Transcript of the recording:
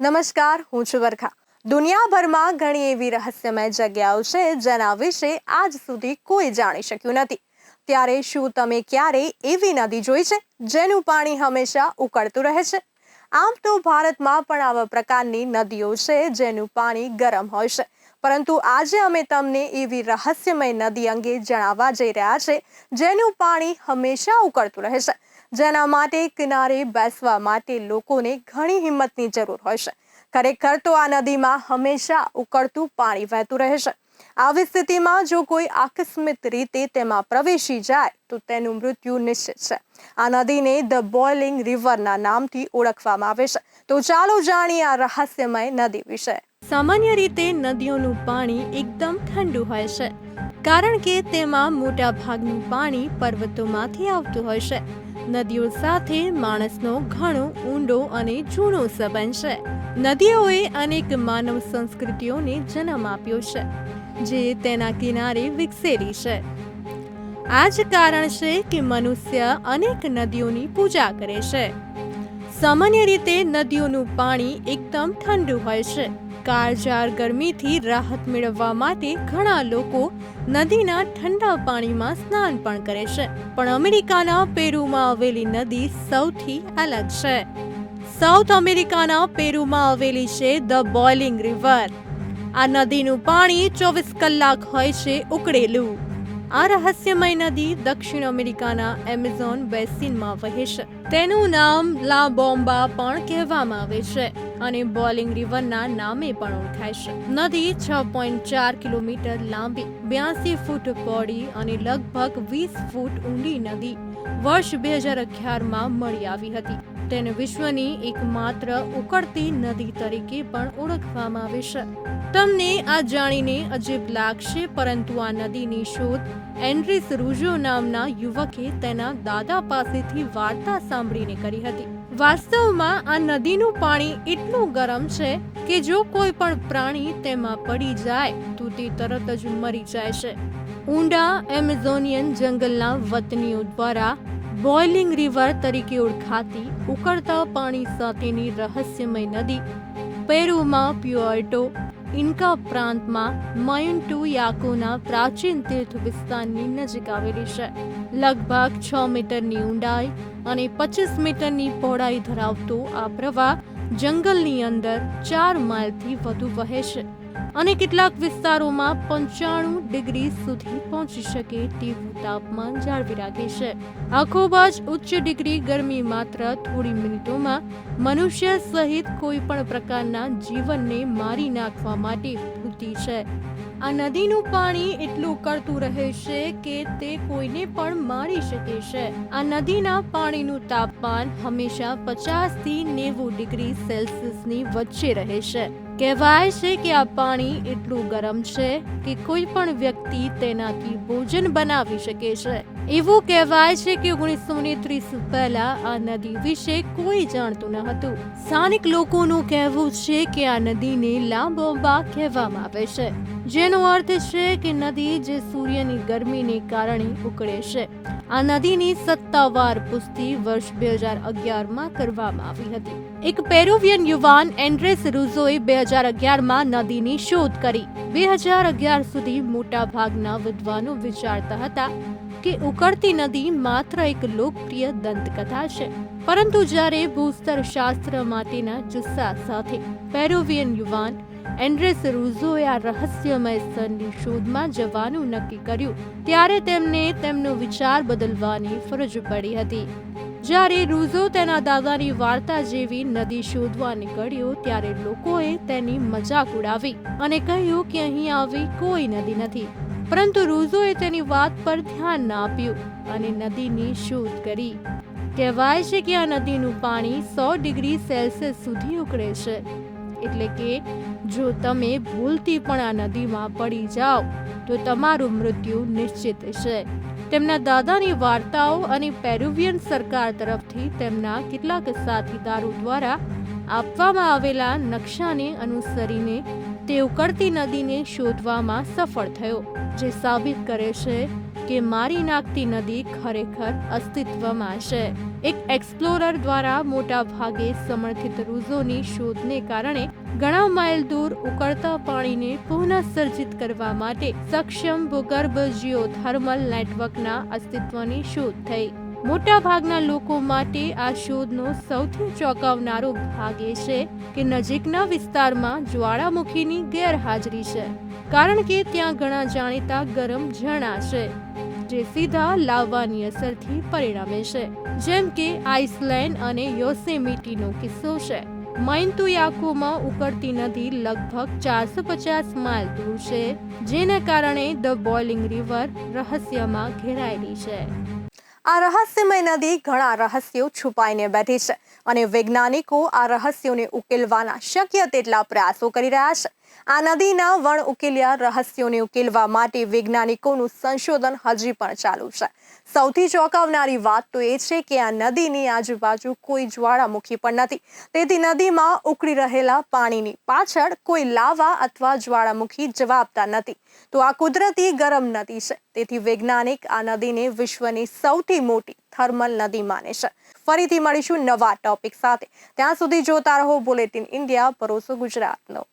નમસ્કાર, હું છું વરખા. દુનિયાભરમાં ઘણી એવી રહસ્યમય જગ્યાઓ છે જેના વિશે આજ સુધી કોઈ જાણી શક્યું નથી. ત્યારે શું તમે ક્યારે એવી નદી જોઈ છે જેનું પાણી હંમેશા ઉકળતું રહે છે? આમ તો ભારતમાં પણ આવા પ્રકારની નદીઓ છે જેનું પાણી ગરમ હોય છે. પરંતુ આજે અમે તમને એવી રહસ્યમય નદી અંગે જણાવવા જઈ રહ્યા છે, જેનું પાણી હંમેશા ઉકળતું રહે છે. જેના માટે કિનારે બેસવા માટે લોકોને ઘણી હિંમતની જરૂર હોય છે. ખરેખર તો આ નદીમાં હંમેશા ઉકળતું પાણી વહેતું રહે છે. આવી સ્થિતિમાં જો કોઈ આકસ્મિક રીતે તેમાં પ્રવેશી જાય, તો તેનું મૃત્યુ નિશ્ચિત છે. આ નદીને ધ બોઇલિંગ રિવરના નામથી ઓળખવામાં આવે છે. તો ચાલો જાણીએ આ રહસ્યમય નદી વિશે. સામાન્ય રીતે નદીઓનું પાણી એકદમ ઠંડુ હોય છે, કારણ કે તેમાં મોટા ભાગનું પાણી પર્વતોમાંથી આવતું હોય છે. નદીઓ સાથે માણસનો ઘણો ઊંડો અને જૂનો સંબંધ છે. નદીઓએ અનેક માનવ સંસ્કૃતિઓને જન્મ આપ્યો છે, જે તેના કિનારે વિકસેલી છે. આ જ કારણ છે કે મનુષ્ય અનેક નદીઓની પૂજા કરે છે. સામાન્ય રીતે નદીઓનું પાણી એકદમ ઠંડુ હોય છે કાળઝાળ ગરમીથી રાહત મેળવવા માટે ઘણા લોકો નદીના ઠંડા પાણીમાં સ્નાન પણ કરે છે. પણ અમેરિકાના પેરુમાં આવેલી નદી સૌથી અલગ છે. સાઉથ અમેરિકાના પેરુમાં આવેલી છે ધ બોઇલિંગ રિવર. આ નદીનું પાણી ચોવીસ કલાક હોય છે ઉકળેલું. આ રહસ્યમય નદી દક્ષિણ અમેરિકાના એમેઝોન બેસિનમાં વહે છે. તેનું નામ લા બોમ્બા પણ કહેવામાં આવે છે અને બોલિંગ રિવરના નામે પણ ઓળખાય છે. નદી છ પોઈન્ટ ચાર કિલોમીટર લાંબી, બ્યાસી ફૂટ પહોળી અને લગભગ વીસ ફૂટ ઊંડી નદી વર્ષ બે હજાર અગિયારમાં મળી આવી હતી. તેને વિશ્વની એકમાત્ર ઉકળતી નદી તરીકે પણ ઓળખવામાં આવે છે. તમને આ જાણીને અજીબ લાગશે, પરંતુ આ નદીની શોધ એન્ડ્રીસ રુજો નામના યુવકે તેના દાદા પાસેથી વાર્તા સાંભળીને કરી હતી. વાસ્તવમાં આ નદીનું પાણી એટલું ગરમ છે કે જો કોઈ પણ પ્રાણી તેમાં પડી જાય, તો તે તરત જ મરી જાય છે. ઊંડા એમેઝોનિયન જંગલના વતનીઓ દ્વારા બોઇલિંગ રિવર તરીકે ઓળખાતી ઉકળતા પાણી સાથેની રહસ્યમય નદી, પેરુમાં પ્યુઅર્ટો ઇન્કા પ્રાંતમાં મયુન્ટુ યાકોના પ્રાચીન તીર્થ વિસ્તારની નજીક આવેલી છે. લગભગ છ મીટરની ઊંડાઈ અને પચીસ મીટરની પહોળાઈ ધરાવતો આ પ્રવાહ જંગલની અંદર ચાર માઇલથી વધુ વહે છે. અને કેટલાક વિસ્તારોમાં પંચાણું ડિગ્રી સુધી પહોંચી શકે તેવું તાપમાન જાળવી રાખે છે. આ ખૂબ જ ઉચ્ચ ડિગ્રી ગરમી માત્ર થોડી મિનિટોમાં મનુષ્ય સહિત કોઈ પણ પ્રકારના જીવનને મારી નાખવા માટે પૂરતી છે. આ નદીનું પાણી એટલું કરતું રહે છે કે તે કોઈને પણ મારી શકે છે. આ નદીના પાણીનું તાપમાન હંમેશા પચાસથી નેવું ડિગ્રી સેલ્સિયસની વચ્ચે રહે છે. કહેવાય છે કે આ પાણી એટલું ગરમ છે કે કોઈ પણ વ્યક્તિ તેનાથી ભોજન બનાવી શકે છે. એવું કહેવાય છે કે ઓગણીસો ને ત્રીસ પહેલા આ નદી વિશે કોઈ જાણતું ન હતું. સ્થાનિક લોકોનું કહેવું છે કે આ નદીને લાંબોબા કહેવામાં આવે છે, જેનો અર્થ છે કે નદી જે સૂર્યની ગરમીને કારણે ઉકળે છે. આ નદીની સત્તાવાર પુષ્ટિ વર્ષ બે હજાર અગિયારમાં કરવામાં આવી હતી. એક પેરુવિયન યુવાન એન્ડ્રેસ રૂઝોએ બે હજાર અગિયારમાં નદીની શોધ કરી. બે હજાર અગિયાર સુધી મોટા ભાગના વિદ્વાનો વિચારતા હતા કે ઉકળતી નદી માત્ર એક લોકપ્રિય દંતકથા છે. પરંતુ જ્યારે ભૂસ્તર શાસ્ત્ર માટેના જુસ્સા સાથે પેરુવિયન યુવાન એન્ડ્રેસ રૂઝોએ આ રહસ્યમય સ્થળની શોધમાં જવાનું નક્કી કર્યું. ત્યારે તેમને તેમનો વિચાર બદલવાની ફરજ પડી હતી. જ્યારે રૂઝો તેના દાદાની વાર્તા જેવી નદી શોધવા નીકળ્યો, ત્યારે લોકોએ તેની મજાક ઉડાવી અને કહ્યું કે અહીં આવી કોઈ નદી નથી. પરંતુ રૂઝોએ તેની વાત પર ધ્યાન ના આપ્યું અને નદીની શોધ કરી. કહેવાય છે કે આ નદીનું પાણી સો ડિગ્રી સેલ્સિયસ સુધી ઉકળે છે. એટલે કે જો તમે ભૂલથી પણ આ નદીમાં પડી જાઓ, તો તમારું મૃત્યુ નિશ્ચિત છે તેમના દાદાની વાર્તાઓ અને પેરુવિયન સરકાર તરફથી તેમના કેટલાક સાથીદારો દ્વારા આપવામાં આવેલા નકશાને અનુસરીને તે ઉકળતી નદીને શોધવામાં સફળ થયો, જે સાબિત કરે છે કે મારી નાખતી નદી ખરેખર અસ્તિત્વમાં છે. એક એક્સપ્લોરર દ્વારા મોટા ભાગે સમર્થિત રૂઝોની શોધને કારણે ઘણા માઇલ દૂર ઉકળતા પાણીને પુનઃસર્જિત કરવા માટે સક્ષમ ભૂગર્ભ જીઓથર્મલ નેટવર્કના અસ્તિત્વની શોધ થઈ. મોટા ભાગના લોકો માટે આ શોધનો સૌથી ચોંકાવનારો ભાગ એ છે કે નજીકના વિસ્તારમાં જ્વાળામુખીની ગેરહાજરી છે, કારણ કે ત્યાં ઘણા જાણીતા ગરમ ઝરણા છે, જે સીધા લાવવાની અસરથી પરિણમે છે, જેમ કે આઇસલેન્ડ અને યોસેમિટીનો કિસ્સો છે. મૈન્તુયાકોમાં ઉકળતી નદી લગભગ ચારસો પચાસ માઇલ દૂર છે, જેના કારણે ધ બોઇલિંગ રિવર રહસ્યમાં ઘેરાયેલી છે. આ રહસ્યમય નદી ઘણા રહસ્યો છુપાઈને બેઠી છે અને વૈજ્ઞાનિકો આ રહસ્યોને ઉકેલવાના શક્ય તેટલા પ્રયાસો કરી રહ્યા છે. આ નદીના વણ ઉકેલ્યા રહસ્યોને ઉકેલવા માટે વૈજ્ઞાનિકોનું સંશોધન હજી પણ ચાલુ છે. સૌથી ચોંકાવનારી વાત તો એ છે કે આ નદીની આજુબાજુ કોઈ જ્વાળામુખી પણ નથી. તેથી નદીમાં ઉકળી રહેલા પાણીની પાછળ કોઈ લાવા અથવા જ્વાળામુખી જવાબતા નથી. તો આ કુદરતી ગરમ નદી છે. તેથી વૈજ્ઞાનિક આ નદીને વિશ્વની સૌથી મોટી થર્મલ નદી માને છે. ફરીથી મળીશું નવા ટોપિક સાથે. ત્યાં સુધી જોતા રહો બુલેટિન ઇન્ડિયા ભરોસો ગુજરાતનો.